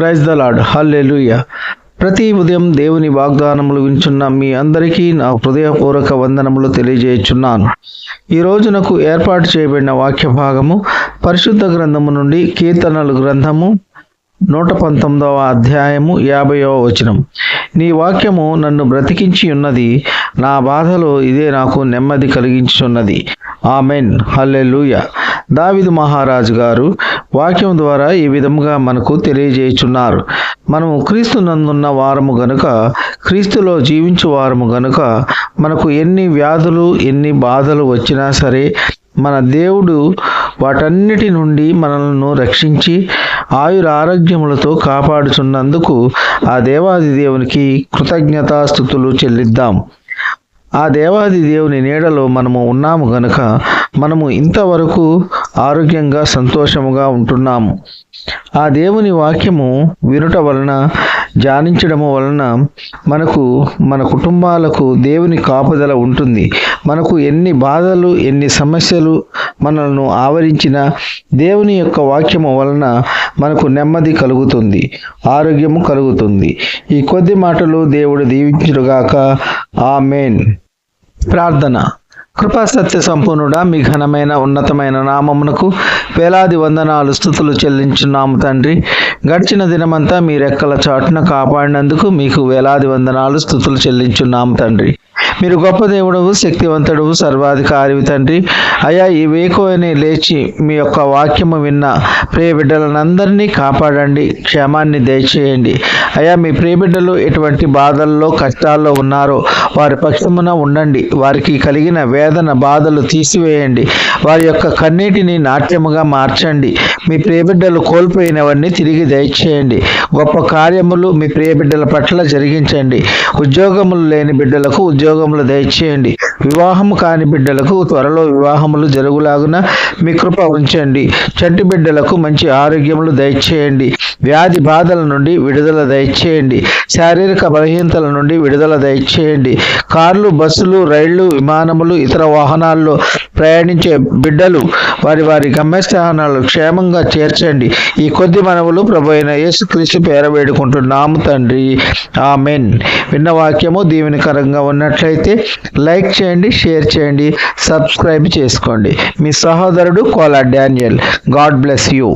Praise the lord హల్లెలూయ. ప్రతి ఉదయం దేవుని వాగ్దానములు వింటున్న మీ అందరికీ నా హృదయపూర్వక వందనములు తెలియజేయుచున్నాను. ఈ రోజునకు ఏర్పాటు చేయబడిన వాక్య భాగము పరిశుద్ధ గ్రంథము నుండి కీర్తనలు గ్రంథము నూట పంతొమ్మిదవ అధ్యాయము యాభైవ వచనం. నీ వాక్యము నన్ను బ్రతికించి ఉన్నది నా బాధలో ఇదే నాకు నెమ్మది కలిగించున్నది ఆమెన్. హల్లెలూయ. దావిదు మహారాజు గారు వాక్యం ద్వారా ఈ విధముగా మనకు తెలియజేయుచున్నారు. మనము క్రీస్తు నందున్న వారము గనుక క్రీస్తులో జీవించు వారము గనుక మనకు ఎన్ని వ్యాధులు ఎన్ని బాధలు వచ్చినా సరే మన దేవుడు వాటన్నిటి నుండి మనల్ని రక్షించి ఆయుర ఆరోగ్యములతో కాపాడుచున్నందుకు ఆ దేవాది దేవునికి కృతజ్ఞతాస్థుతులు చెల్లిద్దాం. ఆ దేవాది దేవుని నీడలో మనము ఉన్నాము గనుక మనము ఇంతవరకు ఆరోగ్యంగా సంతోషముగా ఉంటున్నాము. ఆ దేవుని వాక్యము వినుట వలన ధ్యానించడము వలన మనకు మన కుటుంబాలకు దేవుని కాపుదల ఉంటుంది. మనకు ఎన్ని బాధలు ఎన్ని సమస్యలు మనల్ని ఆవరించిన దేవుని యొక్క వాక్యము వలన మనకు నెమ్మది కలుగుతుంది ఆరోగ్యము కలుగుతుంది. ఈ కొద్ది మాటలు దేవుడు దీవించుడుగాక ఆమెన్. ప్రార్థన. కృపా సత్య సంపూర్ణుడా మీ ఘనమైన ఉన్నతమైన నామమునకు వేలాది వందనాలు స్థుతులు చెల్లించున్నాము తండ్రి. గడిచిన దినమంతా మీ రెక్కల చాటున కాపాడినందుకు మీకు వేలాది వందనాలు స్థుతులు చెల్లించున్నాము తండ్రి. మీరు గొప్ప దేవుడవు శక్తివంతుడవు సర్వాధికారి తండ్రి. అయా ఈ వేకువని లేచి మీ యొక్క వాక్యము విన్న ప్రియబిడ్డలనందరినీ కాపాడండి క్షేమాన్ని దయచేయండి. అయా మీ ప్రియ బిడ్డలు ఎటువంటి బాధల్లో కష్టాల్లో ఉన్నారో వారి పక్షమున ఉండండి. వారికి కలిగిన వేదన బాధలు తీసివేయండి. వారి యొక్క కన్నీటిని నాట్యముగా మార్చండి. మీ ప్రియబిడ్డలు కోల్పోయినవన్నీ తిరిగి దయచేయండి. గొప్ప కార్యములు మీ ప్రియబిడ్డల పట్ల జరిగించండి. ఉద్యోగములు లేని బిడ్డలకు ఉద్యోగం ఉద్యోగములు దయచేయండి. వివాహము కాని బిడ్డలకు త్వరలో వివాహములు జరుగులాగున మీ కృప ఉంచండి. చంటి బిడ్డలకు మంచి ఆరోగ్యములు దయచేయండి. వ్యాధి బాధల నుండి విడుదల దయచేయండి. శారీరక బలహీనతల నుండి విడుదల దయచేయండి. కార్లు బస్సులు రైళ్ళు విమానములు ఇతర వాహనాల్లో ప్రయాణించే బిడ్డలు వారి వారి గమ్యస్థానాలు క్షేమంగా చేర్చండి. ఈ కొద్ది మనవులు ప్రభు అయిన యేసుక్రీస్తు పేర వేడుకుంటున్నాము తండ్రి. ఆమెన్. విన్న వాక్యము దీవెనకరంగా నచ్చినట్లయితే లైక్ చేయండి షేర్ చేయండి సబ్స్క్రైబ్ చేసుకోండి. మీ సహోదరుడు Kola Daniel. God bless you.